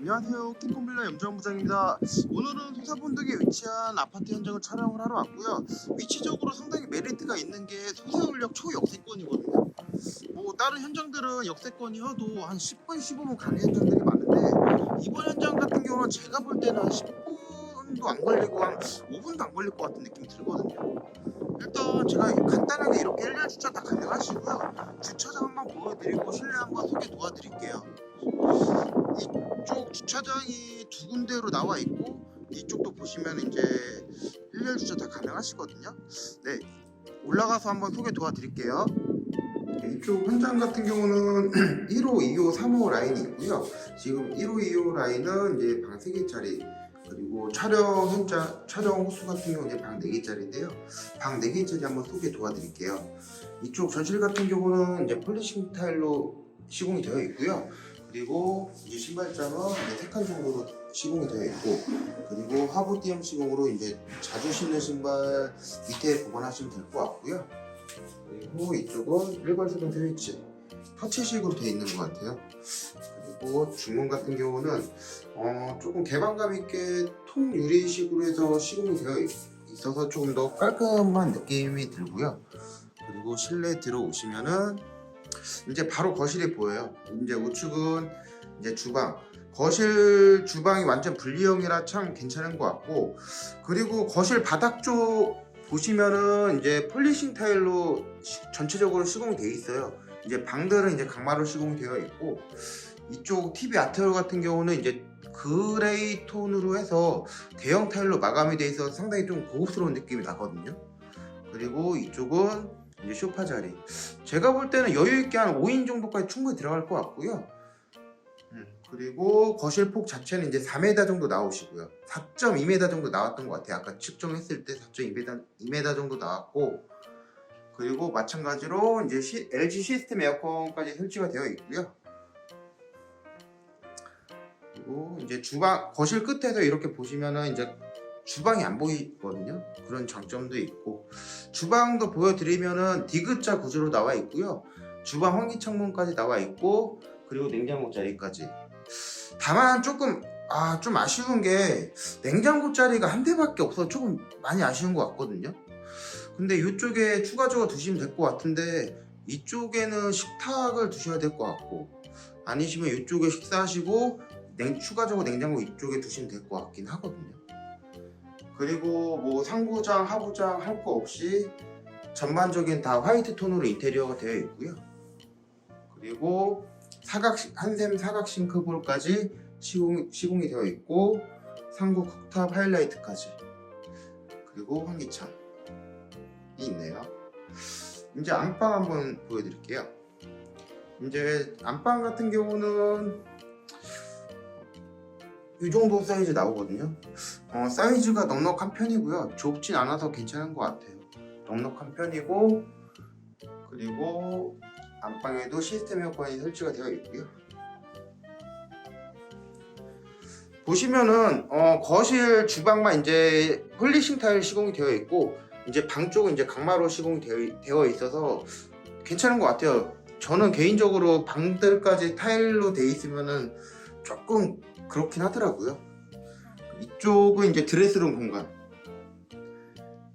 안녕하세요. 킹콩빌라 염정 부장입니다. 오늘은 소사본덕에 위치한 아파트 현장을 촬영을 하러 왔고요. 위치적으로 상당히 메리트가 있는 게 소사울역 초역세권이거든요. 뭐 다른 현장들은 역세권이어도 한 10분, 15분 가는 현장들이 많은데 이번 현장 같은 경우는 제가 볼 때는 한 10분도 안 걸리고 한 5분도 안 걸릴 것 같은 느낌이 들거든요. 일단 제가 간단하게 이렇게 일렬 주차 다 가능하시고요. 주차장 한번 보여드리고 실내 한번 소개 도와드릴게요. 두 군데로 나와 있고 이쪽도 보시면 이제 일렬 주차 다 가능하시거든요. 네, 올라가서 한번 소개 도와드릴게요. 이쪽 현장 같은 경우는 1호, 2호, 3호 라인이 있고요. 지금 1호, 2호 라인은 이제 방 3개짜리 그리고 촬영 현장 촬영 호수 같은 경우는 이제 방 4개짜리인데요. 방 4개짜리 한번 소개 도와드릴게요. 이쪽 전실 같은 경우는 이제 폴리싱 타일로 시공이 되어 있고요. 그리고 이제 신발장은 이제 3칸 정도로 시공이 되어 있고 그리고 하부 띠엄 시공으로 이제 자주 신는 신발 밑에 보관하시면 될 것 같고요. 그리고 이쪽은 일괄 수동 스위치 터치식으로 되어 있는 것 같아요. 그리고 중문 같은 경우는 어, 조금 개방감 있게 통유리식으로 해서 시공이 되어 있- 있어서 조금 더 깔끔한 느낌이 들고요. 그리고 실내 들어오시면은 이제 바로 거실이 보여요. 이제 우측은 이제 주방. 거실 주방이 완전 분리형이라 참 괜찮은 것 같고 그리고 거실 바닥 쪽 보시면은 이제 폴리싱 타일로 시- 전체적으로 시공이 되어 있어요. 이제 방들은 이제 강마루 시공이 되어 있고 이쪽 TV 아트홀 같은 경우는 이제 그레이 톤으로 해서 대형 타일로 마감이 돼 있어서 상당히 좀 고급스러운 느낌이 나거든요. 그리고 이쪽은 이제 소파 자리. 제가 볼 때는 여유 있게 한 5인 정도까지 충분히 들어갈 것 같고요. 음, 그리고 거실 폭 자체는 이제 4m 정도 나오시고요. 4.2m 정도 나왔던 것 같아요. 아까 측정했을 때 4.2m 2m 정도 나왔고 그리고 마찬가지로 이제 시- LG 시스템 에어컨까지 설치가 되어 있고요. 그리고 이제 주방 거실 끝에서 이렇게 보시면은 이제 주방이 안 보이거든요. 그런 장점도 있고 주방도 보여드리면은 디귿자 구조로 나와 있고요. 주방 환기 창문까지 나와 있고 그리고 냉장고 자리까지. 다만 조금 아 좀 아쉬운 게 냉장고 자리가 한 대밖에 없어서 조금 많이 아쉬운 것 같거든요. 근데 이쪽에 추가적으로 두시면 될 것 같은데 이쪽에는 식탁을 두셔야 될 것 같고 아니시면 이쪽에 식사하시고 냉, 추가적으로 냉장고 이쪽에 두시면 될 것 같긴 하거든요. 그리고 뭐 상부장, 하부장 할 거 없이 전반적인 다 화이트 톤으로 인테리어가 되어 있고요. 그리고 사각 한샘 사각 싱크볼까지 시공, 시공이 되어 있고 상부 쿡탑 하이라이트까지 그리고 환기창이 있네요. 이제 안방 한번 보여드릴게요. 이제 안방 같은 경우는 이 정도 사이즈 나오거든요. 어, 사이즈가 넉넉한 편이고요. 좁진 않아서 괜찮은 것 같아요. 넉넉한 편이고 그리고 안방에도 시스템 에어컨이 설치가 되어 있고요. 보시면은 어, 거실 주방만 이제 폴리싱 타일 시공이 되어 있고 이제 방 쪽은 이제 강마루 시공이 되어, 되어 있어서 괜찮은 것 같아요. 저는 개인적으로 방들까지 타일로 돼 있으면은 조금 그렇긴 하더라고요. 이쪽은 이제 드레스룸 공간.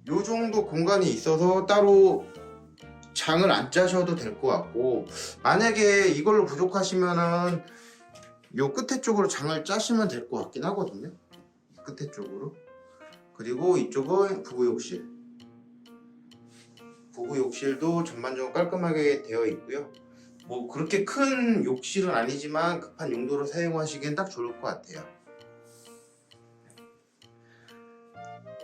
요 정도 공간이 있어서 따로 장을 안 짜셔도 될 것 같고 만약에 이걸로 부족하시면은 요 끝에 쪽으로 장을 짜시면 될 것 같긴 하거든요. 끝에 쪽으로. 그리고 이쪽은 부부 욕실. 부부 욕실도 전반적으로 깔끔하게 되어 있고요. 뭐 그렇게 큰 욕실은 아니지만 급한 용도로 사용하시기엔 딱 좋을 것 같아요.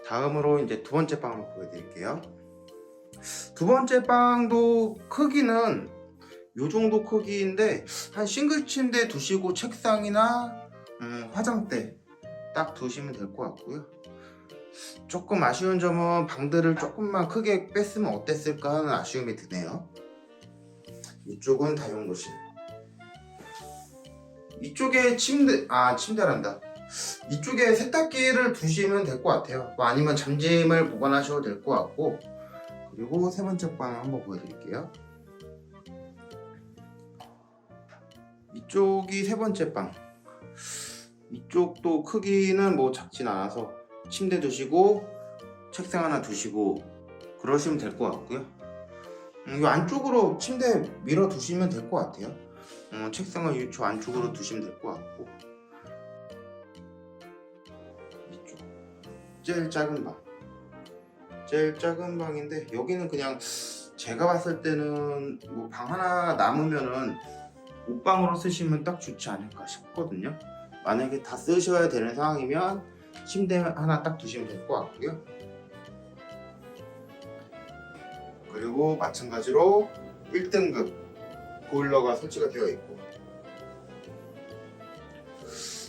다음으로 이제 두 번째 방 한번 보여드릴게요. 두 번째 방도 크기는 요 정도 크기인데 한 싱글 침대 두시고 책상이나 음, 화장대 딱 두시면 될 것 같고요. 조금 아쉬운 점은 방들을 조금만 크게 뺐으면 어땠을까 하는 아쉬움이 드네요. 이쪽은 다용도실. 이쪽에 침대, 아, 침대란다. 이쪽에 세탁기를 두시면 될 것 같아요. 뭐 아니면 잠짐을 보관하셔도 될 것 같고. 그리고 세 번째 방 한번 보여드릴게요. 이쪽이 세 번째 방. 이쪽도 크기는 뭐 작진 않아서 침대 두시고 책상 하나 두시고 그러시면 될 것 같고요. 음, 이 안쪽으로 침대 밀어 두시면 될 것 같아요. 어, 책상을 이쪽 안쪽으로 두시면 될 것 같고 이쪽 제일 작은 방 제일 작은 방인데 여기는 그냥 제가 봤을 때는 뭐 방 하나 남으면은 옷방으로 쓰시면 딱 좋지 않을까 싶거든요. 만약에 다 쓰셔야 되는 상황이면 침대 하나 딱 두시면 될 것 같고요. 그리고 마찬가지로 1등급 보일러가 설치가 되어 있고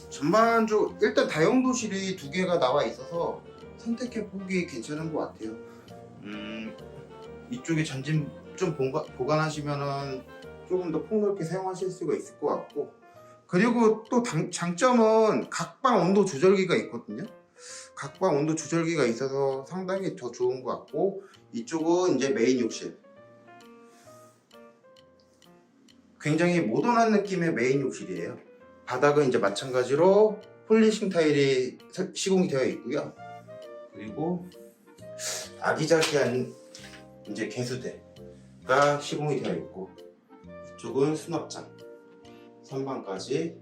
전반적으로 일단 다용도실이 두 개가 나와 있어서 선택해 보기 괜찮은 것 같아요. 음, 이쪽에 전진 좀 보관, 보관하시면은 조금 더 폭넓게 사용하실 수가 있을 것 같고 그리고 또 당- 장점은 각방 온도 조절기가 있거든요. 각방 온도 조절기가 있어서 상당히 더 좋은 것 같고 이쪽은 이제 메인 욕실. 굉장히 모던한 느낌의 메인 욕실이에요. 바닥은 이제 마찬가지로 폴리싱 타일이 설- 시공이 되어 있고요. 그리고 아기자기한 이제 개수대가 시공이 되어 있고 이쪽은 수납장, 선반까지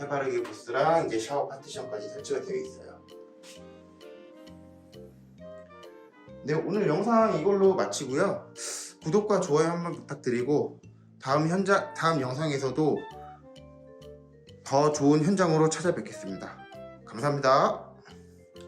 해바라기 부스랑 이제 샤워 파티션까지 설치가 되어 있어요. 네 오늘 영상 이걸로 마치고요. 구독과 좋아요 한번 부탁드리고 다음 현장 다음 영상에서도 더 좋은 현장으로 찾아뵙겠습니다. 감사합니다.